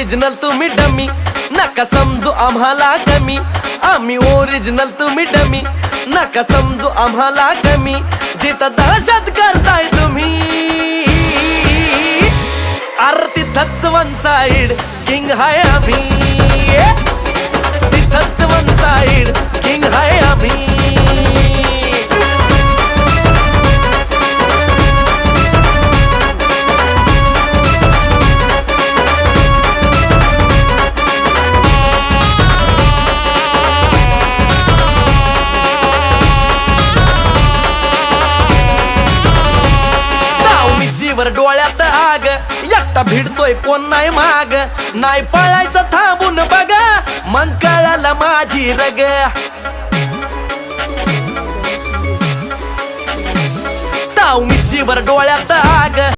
Original तुम्ही dummy नका समजू आम्हाला कमी आम्ही ओरिजिनल तुम्ही डमी नका समजू आम्हाला कमी जिथं दहशत करताय तुम्ही आरती तिथंच वन साईड किंग हाय आम्ही ताव डोळ्यात आग. एकटा भिडतोय कोण नाही माग. नाही पळायचं थांबून बघा. मग कळाला माझी रग. ताव मिशीवर डोळ्यात आग.